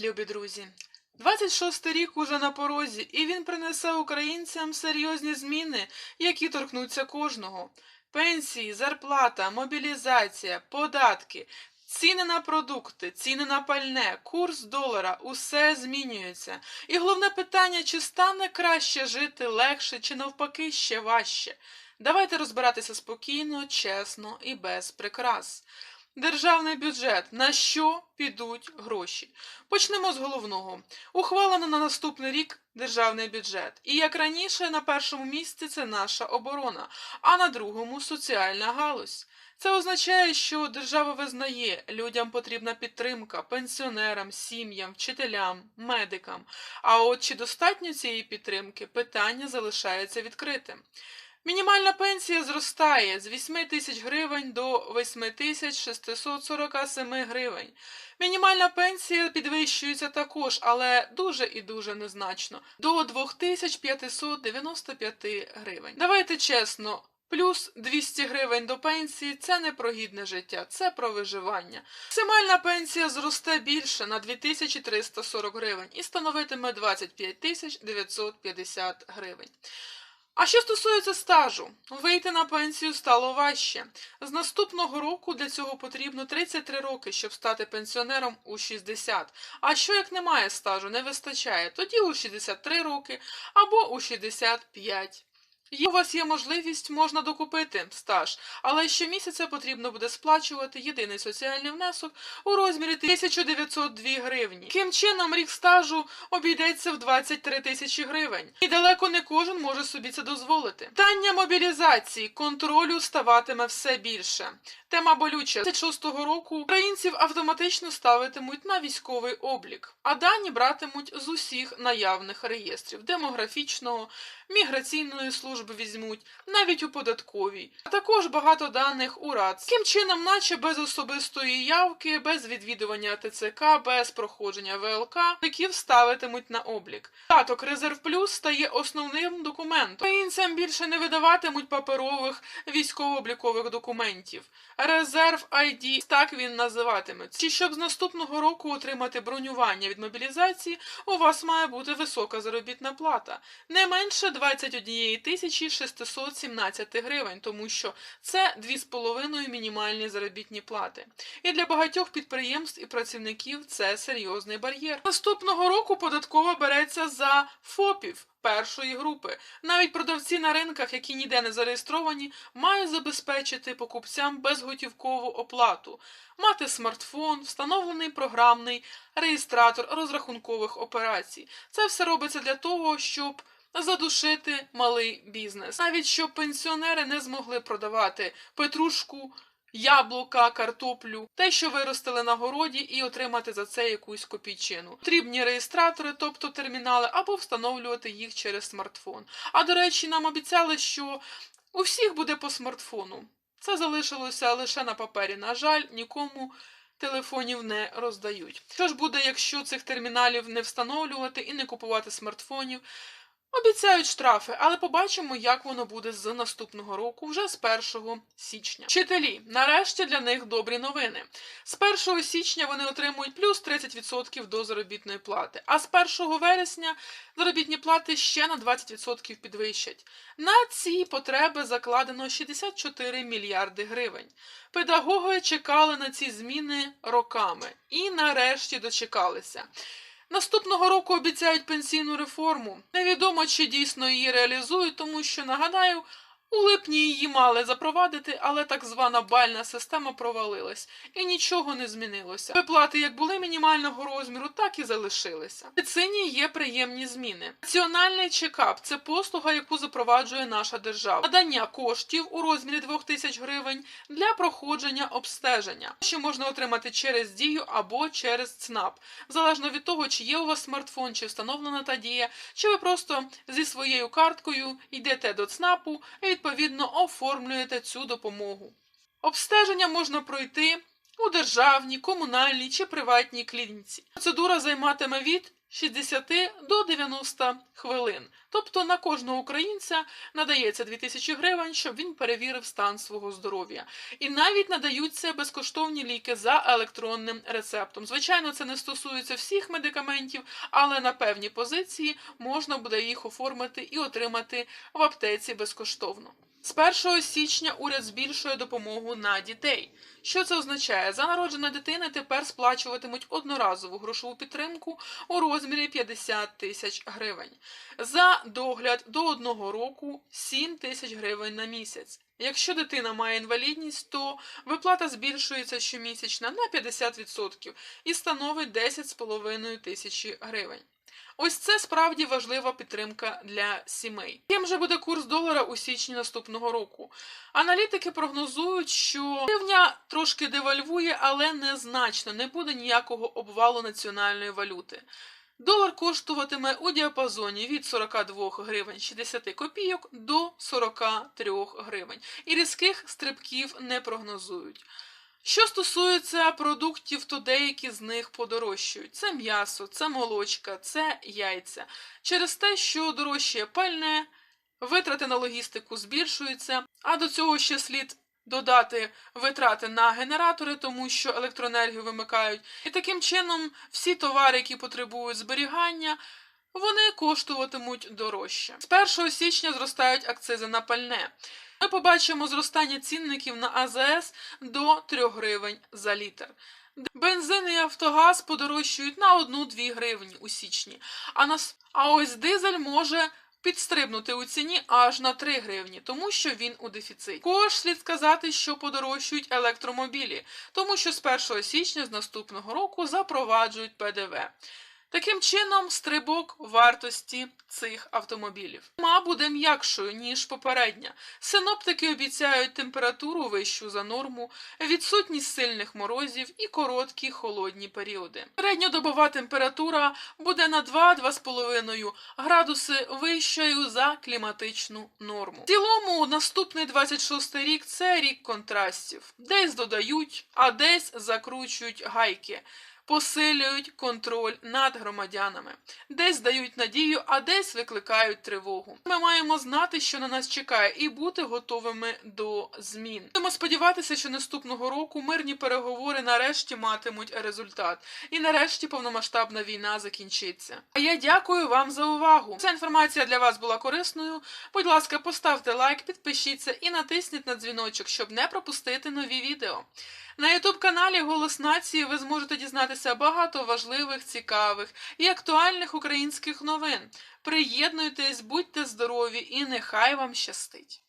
любі друзі! 26 рік уже на порозі, і він принесе українцям серйозні зміни, які торкнуться кожного. Пенсії, зарплата, мобілізація, податки, ціни на продукти, ціни на пальне, курс долара усе змінюється. І головне питання, чи стане краще жити легше, чи навпаки ще важче. Давайте розбиратися спокійно, чесно і без прикрас. Державний бюджет. На що підуть гроші? Почнемо з головного. Ухвалено на наступний рік державний бюджет. І як раніше, на першому місці це наша оборона, а на другому соціальна галузь. Це означає, що держава визнає, людям потрібна підтримка пенсіонерам, сім'ям, вчителям, медикам. А от чи достатньо цієї підтримки, питання залишається відкритим. Мінімальна пенсія зростає з 8 тисяч гривень до 8 тисяч 647 гривень. Мінімальна пенсія підвищується також, але дуже і дуже незначно до 2595 гривень. Давайте чесно. Плюс 200 гривень до пенсії це не про гідне життя, це про виживання. Максимальна пенсія зросте більше на 2340 гривень і становитиме 25 тисяч 950 гривень. А що стосується стажу, вийти на пенсію стало важче. З наступного року для цього потрібно 33 роки, щоб стати пенсіонером у 60. А що як немає стажу, не вистачає, тоді у 63 роки або у 65. Є у вас є можливість, можна докупити стаж, але щомісяця потрібно буде сплачувати єдиний соціальний внесок у розмірі 1902 гривні. Таким чином, рік стажу обійдеться в 23 тисячі гривень. І далеко не кожен може собі це дозволити. Питання мобілізації, контролю ставатиме все більше. Тема болюча. 26-го року українців автоматично ставитимуть на військовий облік, а дані братимуть з усіх наявних реєстрів демографічного, міграційної служби візьмуть, навіть у податковій, а також багато даних у РАЦ. Таким чином, наче без особистої явки, без відвідування ТЦК, без проходження ВЛК, таків ставитимуть на облік. Даток Резерв Плюс стає основним документом. Українцям більше не видаватимуть паперових військово-облікових документів. Резерв ID, так він називатиметься. Чи щоб з наступного року отримати бронювання від мобілізації, у вас має бути висока заробітна плата. Не менше 21 тисячі 617 гривень, тому що це 2,5 мінімальні заробітні плати. І для багатьох підприємств і працівників це серйозний бар'єр. Наступного року податкова береться за ФОПів. Першої групи навіть продавці на ринках, які ніде не зареєстровані, мають забезпечити покупцям безготівкову оплату, мати смартфон, встановлений програмний реєстратор розрахункових операцій. Це все робиться для того, щоб задушити малий бізнес. Навіть щоб пенсіонери не змогли продавати петрушку. Яблука, картоплю, те, що виростили на городі, і отримати за це якусь копійчину. Потрібні реєстратори, тобто термінали, або встановлювати їх через смартфон. А до речі, нам обіцяли, що у всіх буде по смартфону. Це залишилося лише на папері. На жаль, нікому телефонів не роздають. Що ж буде, якщо цих терміналів не встановлювати і не купувати смартфонів? Обіцяють штрафи, але побачимо, як воно буде з наступного року, вже з 1 січня. Вчителі, нарешті для них добрі новини. З 1 січня вони отримують плюс 30% до заробітної плати, а з 1 вересня заробітні плати ще на 20% підвищать. На ці потреби закладено 64 мільярди гривень. Педагоги чекали на ці зміни роками і нарешті дочекалися. Наступного року обіцяють пенсійну реформу. Невідомо, чи дійсно її реалізують, тому що, нагадаю, у липні її мали запровадити, але так звана бальна система провалилась і нічого не змінилося. Виплати як були мінімального розміру, так і залишилися. В медицині є приємні зміни. Національний чекап це послуга, яку запроваджує наша держава. Надання коштів у розмірі 2000 гривень для проходження обстеження, що можна отримати через дію або через ЦНАП, залежно від того, чи є у вас смартфон, чи встановлена та дія, чи ви просто зі своєю карткою йдете до ЦНАПу і відповідно оформлюєте цю допомогу. Обстеження можна пройти у державній, комунальній чи приватній клініці. Процедура займатиме від 60 до 90 хвилин. Тобто на кожного українця надається 2000 гривень, щоб він перевірив стан свого здоров'я. І навіть надаються безкоштовні ліки за електронним рецептом. Звичайно, це не стосується всіх медикаментів, але на певні позиції можна буде їх оформити і отримати в аптеці безкоштовно. З 1 січня уряд збільшує допомогу на дітей. Що це означає? За народження дитини тепер сплачуватимуть одноразову грошову підтримку у розмірі 50 тисяч гривень. За догляд до одного року 7 тисяч гривень на місяць. Якщо дитина має інвалідність, то виплата збільшується щомісячно на 50% і становить 10,5 тисячі гривень. Ось це справді важлива підтримка для сімей. Яким же буде курс долара у січні наступного року? Аналітики прогнозують, що гривня трошки девальвує, але незначно, не буде ніякого обвалу національної валюти. Долар коштуватиме у діапазоні від 42 гривень 60 копійок до 43 гривень. І різких стрибків не прогнозують. Що стосується продуктів, то деякі з них подорожчають. Це м'ясо, це молочка, це яйця. Через те, що дорожчає пальне, витрати на логістику збільшуються, а до цього ще слід додати витрати на генератори, тому що електроенергію вимикають. І таким чином всі товари, які потребують зберігання, вони коштуватимуть дорожче. З 1 січня зростають акцизи на пальне. Ми побачимо зростання цінників на АЗС до 3 гривень за літр. Бензин і Автогаз подорожчають на 1-2 гривні у січні, а, на... а ось дизель може підстрибнути у ціні аж на 3 гривні, тому що він у дефіциті. Також слід сказати, що подорожчають електромобілі, тому що з 1 січня з наступного року запроваджують ПДВ. Таким чином, стрибок вартості цих автомобілів. Ма буде м'якшою, ніж попередня. Синоптики обіцяють температуру вищу за норму, відсутність сильних морозів і короткі холодні періоди. Середньодобова температура буде на 2-2,5 градуси вищою за кліматичну норму. В цілому, наступний 26 рік це рік контрастів. Десь додають, а десь закручують гайки посилюють контроль над громадянами, десь дають надію, а десь викликають тривогу. Ми маємо знати, що на нас чекає, і бути готовими до змін. Будемо сподіватися, що наступного року мирні переговори нарешті матимуть результат, і нарешті повномасштабна війна закінчиться. А я дякую вам за увагу. Ця інформація для вас була корисною. Будь ласка, поставте лайк, підпишіться і натисніть на дзвіночок, щоб не пропустити нові відео. На ютуб-каналі Голос Нації ви зможете дізнатися багато важливих, цікавих і актуальних українських новин. Приєднуйтесь, будьте здорові і нехай вам щастить!